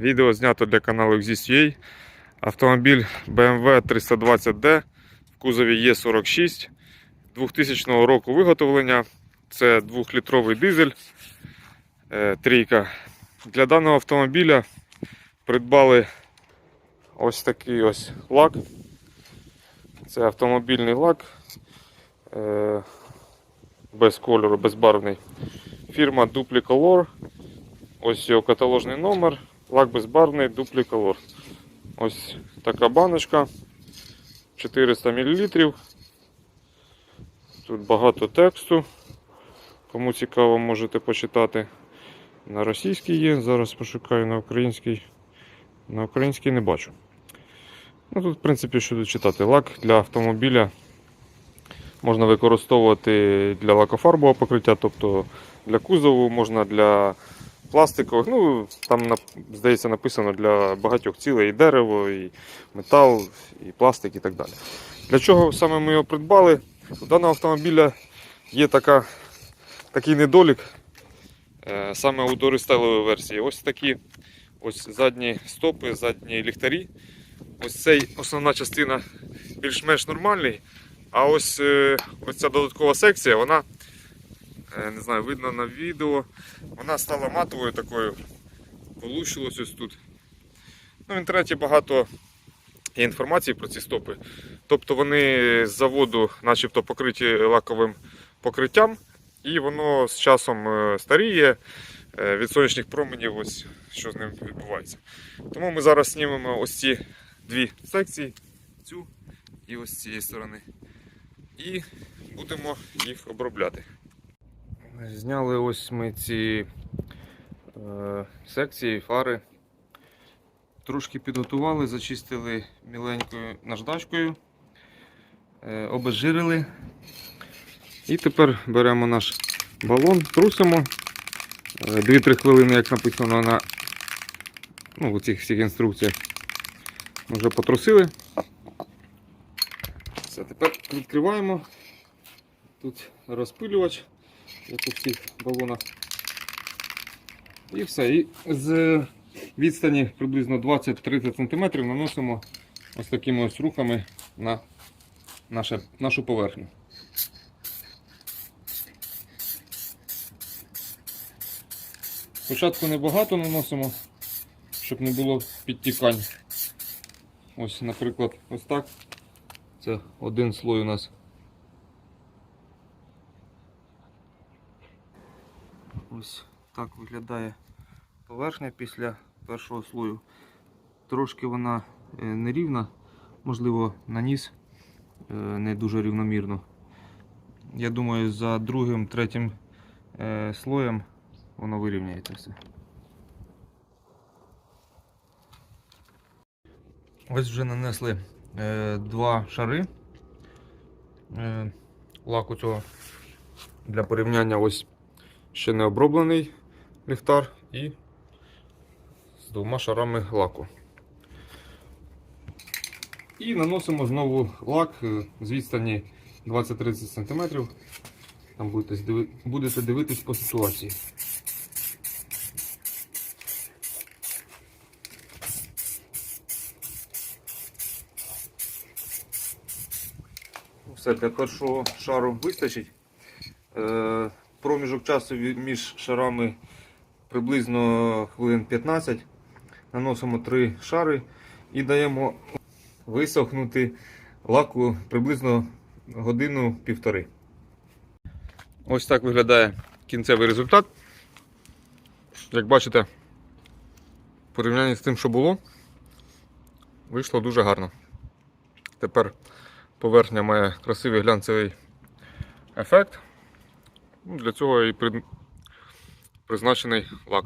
Відео знято для каналу Exist.ua. Автомобіль BMW 320D в кузові Е46 2000 року виготовлення. Це 2-літровий дизель. е, Трійка. Для даного автомобіля придбали ось такий ось лак. Це автомобільний лак. е, Без кольору, безбарвний. Фірма Duplicolor. Ось його каталожний номер. Лак безбарвний Duplicolor. Ось така баночка. 400 мл. Тут багато тексту. Кому цікаво, можете почитати. На російській є, зараз пошукаю на українській. На українській не бачу. Ну, тут, в принципі, що тут читати. Лак для автомобіля можна використовувати для лакофарбового покриття, тобто для кузову, можна для пластикових. Ну, там, здається, написано для багатьох цілей і дерево, і метал, і пластик, і так далі. Для чого саме ми його придбали? У даного автомобіля є така, такий недолік, е, саме у дорестайлової версії. Ось такі ось задні стопи, задні ліхтарі. Ось цей основна частина більш-менш нормальний. А ось, е, ця додаткова секція, вона не знаю, видно на відео. Вона стала матовою такою, полущилось ось тут. Ну, в інтернеті багато є інформації про ці стопи. Тобто вони з заводу начебто покриті лаковим покриттям, і воно з часом е, старіє е, від сонячних променів, ось що з ним відбувається. Тому ми зараз знімемо ось ці дві секції, цю і ось з цієї сторони. І будемо їх обробляти. Зняли ось ми ці е, секції, фари. Трошки підготували, зачистили міленькою наждачкою, е, обезжирили. І тепер беремо наш балон, трусимо. Е, 2-3 хвилини, як написано на ну, цих всіх інструкціях. Ми вже потрусили. Все, тепер відкриваємо. Тут розпилювач, у всіх балонах. І все. І з відстані приблизно 20-30 см наносимо ось такими ось рухами на наше, нашу поверхню. Спочатку небагато наносимо, щоб не було підтікань. Ось, наприклад, ось так. Це один слой у нас. Ось так виглядає поверхня після першого слою. Трошки вона е, нерівна, можливо, наніс е, не дуже рівномірно. Я думаю, за другим, третім е, слоєм воно вирівняється все. Ось вже нанесли два шари лаку цього для порівняння ось ще не оброблений ліхтар і з двома шарами лаку. І наносимо знову лак е, з відстані 20-30 см. Там будете, дивитись по ситуації. Все, для першого шару вистачить. Проміжок часу між шарами приблизно хвилин 15. Наносимо три шари і даємо висохнути лаку приблизно годину-півтори. Ось так виглядає кінцевий результат. Як бачите, в порівнянні з тим, що було, вийшло дуже гарно. Тепер поверхня має красивий глянцевий ефект. Ну, Для цього і при- призначений лак.